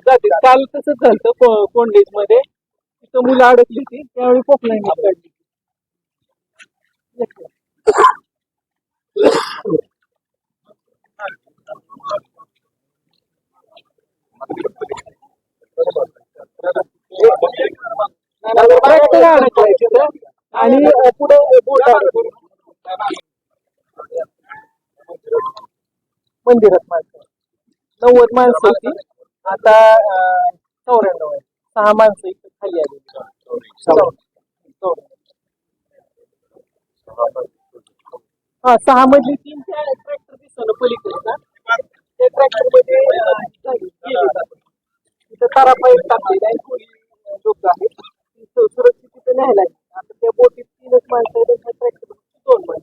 जाते काल तसंच झालं कोंडेजमध्ये तिथं मुलं अडकली होती त्यावेळी पोकलाईन काढली ट्रॅक्टर अडकलाय तिथं आणि पुढे मंदिरात माणसं. नव्वद माणसं होती. आता चौऱ्याण्णव आहे. सहा माणसं इथं खाली आली हा सहा मधली तीन ट्रॅक्टर दिसतो पलीकडे त्या ट्रॅक्टरमध्ये तिथं तारा टाकलेला आहे कोणी लोक आहेत ती सु- सुरक्षित तिथं न्यायला आहे. आता त्या बोटीत तीनच दोन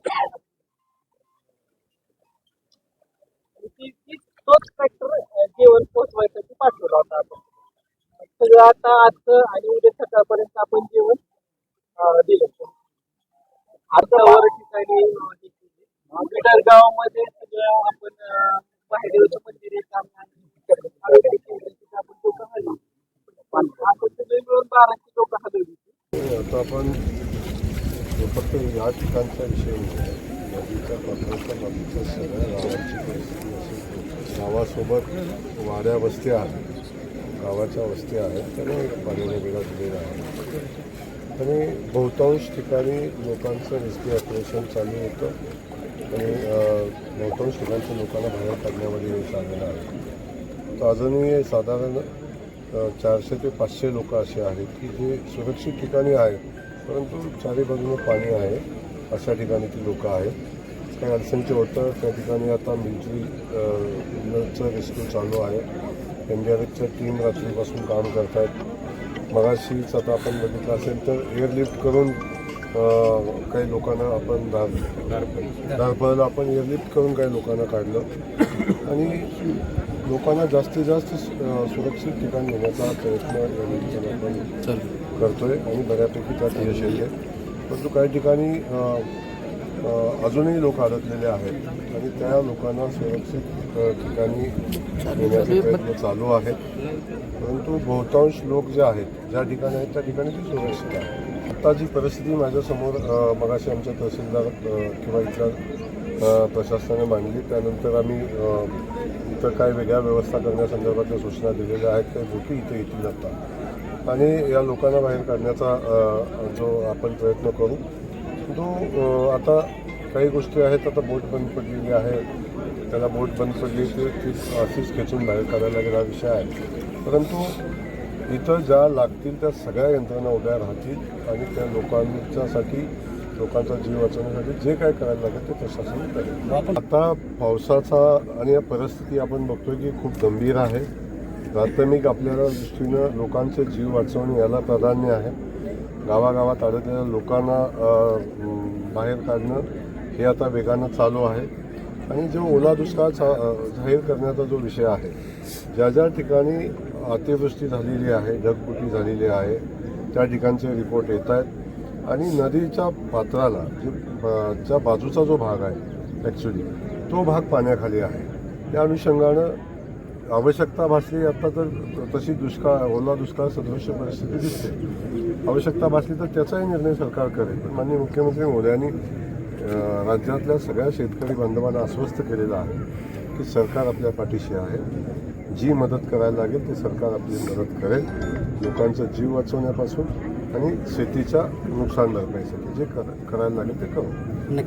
ती तोच ट्रॅक्टर जेवण पोहोचवायसाठी पाठवला होता आपण सगळं आता आजचं आणि उद्या सकाळपर्यंत आपण जेवण दिलं आता वर ठिकाणी बिडर गावामध्ये सगळं आपण महादेवाचं मंदिर आहे आपण लोक हलवली आपण सगळे मिळून बाराशे लोक हलवली आपण फक्त या ठिकाणचा विषय नाही नदीच्या पात्राच्या सगळ्या गावाची परिस्थिती असेल गावासोबत वाड्या वस्त्या आहेत. गावाच्या वस्त्या आहेत. त्याने पाण्याने वेगळा दिलेला आहे. आणि बहुतांश ठिकाणी लोकांचं रेस्क्यू ऑपरेशन चालू होतं. आणि बहुतांश ठिकाणच्या लोकांना बाहेर काढण्यामध्ये यश आलेलं आहे. तर अजूनही साधारण चारशे ते पाचशे लोक असे आहेत की जे सुरक्षित ठिकाणी आहेत. परंतु चारी बाजूने पाणी आहे. अशा ठिकाणी ती लोकं आहेत. काही अडचणीचे होतं त्या ठिकाणी आता मिलिटरीचं रेस्क्यू चालू आहे. एन डी आर एफच्या टीम रात्रीपासून काम करत आहेत मगाशीच आता आपण बघितलं असेल तर एअरलिफ्ट करून काही लोकांना आपण दार दारपळला आपण एअरलिफ्ट करून काही लोकांना काढलं. आणि लोकांना जास्तीत जास्त सुरक्षित ठिकाण नेण्याचा प्रयत्न आपण करतोय आणि बऱ्यापैकी त्यात यश येते परंतु काही ठिकाणी अजूनही लोक अडकलेले आहेत आणि त्या लोकांना सुरक्षित ठिकाणी नेण्याचे प्रयत्न चालू आहेत. परंतु बहुतांश लोक जे आहेत ज्या ठिकाणी आहेत त्या ठिकाणी ते सुरक्षित आहे आता जी परिस्थिती माझ्यासमोर मगाशी आमच्या तहसीलदार किंवा इथल्या प्रशासनाने मांडली. त्यानंतर आम्ही इतर इथं काय वेगळ्या व्यवस्था करण्यासंदर्भातल्या सूचना दिलेल्या आहेत त्या गोष्टी इथे येतील आता. आणि या लोकांना बाहेर काढण्याचा जो आपण प्रयत्न करू तो आता काही गोष्टी आहेत. आता बोट बंद पडलेली आहे. त्याला बोट बंद पडली ते ती अशीच खेचून बाहेर काढायला गेला विषय आहे. परंतु इथं ज्या लागतील त्या सगळ्या यंत्रणा उभ्या राहतील आणि त्या लोकांच्यासाठी लोकांचा जीव वाचवण्यासाठी जे काय करायला लागेल ते प्रशासन करेल. आता पावसाचा आणि या परिस्थिती आपण बघतोय की खूप गंभीर आहे. प्राथमिक आपल्याला दृष्टीनं लोकांचे जीव वाचवणे याला प्राधान्य आहे. गावागावात अडकलेल्या लोकांना बाहेर काढणं हे आता वेगानं चालू आहे. आणि जो ओला दुष्काळ जाहीर करण्याचा जो विषय आहे ज्या ज्या ठिकाणी अतिवृष्टी झालेली आहे ढगफुटी झालेली आहे. त्या ठिकाणचे रिपोर्ट येत आहेत. आणि नदीच्या पात्राला जे च्या बाजूचा जो भाग आहे ॲक्च्युली तो भाग पाण्याखाली आहे. त्या अनुषंगानं आवश्यकता भासली आता तर तशी दुष्काळ ओला दुष्काळ सदृश परिस्थिती दिसते. आवश्यकता भासली तर त्याचाही निर्णय सरकार करेल. पण माननीय मुख्यमंत्री मोदयांनी राज्यातल्या सगळ्या शेतकरी बांधवांना आश्वस्त केलेलं आहे की सरकार आपल्या पाठीशी आहे. जी मदत करायला लागेल ते सरकार आपली मदत करेल. लोकांचा जीव वाचवण्यापासून आणि शेतीच्या नुकसान भरपाईसाठी जे कर करायला लागेल ते करू.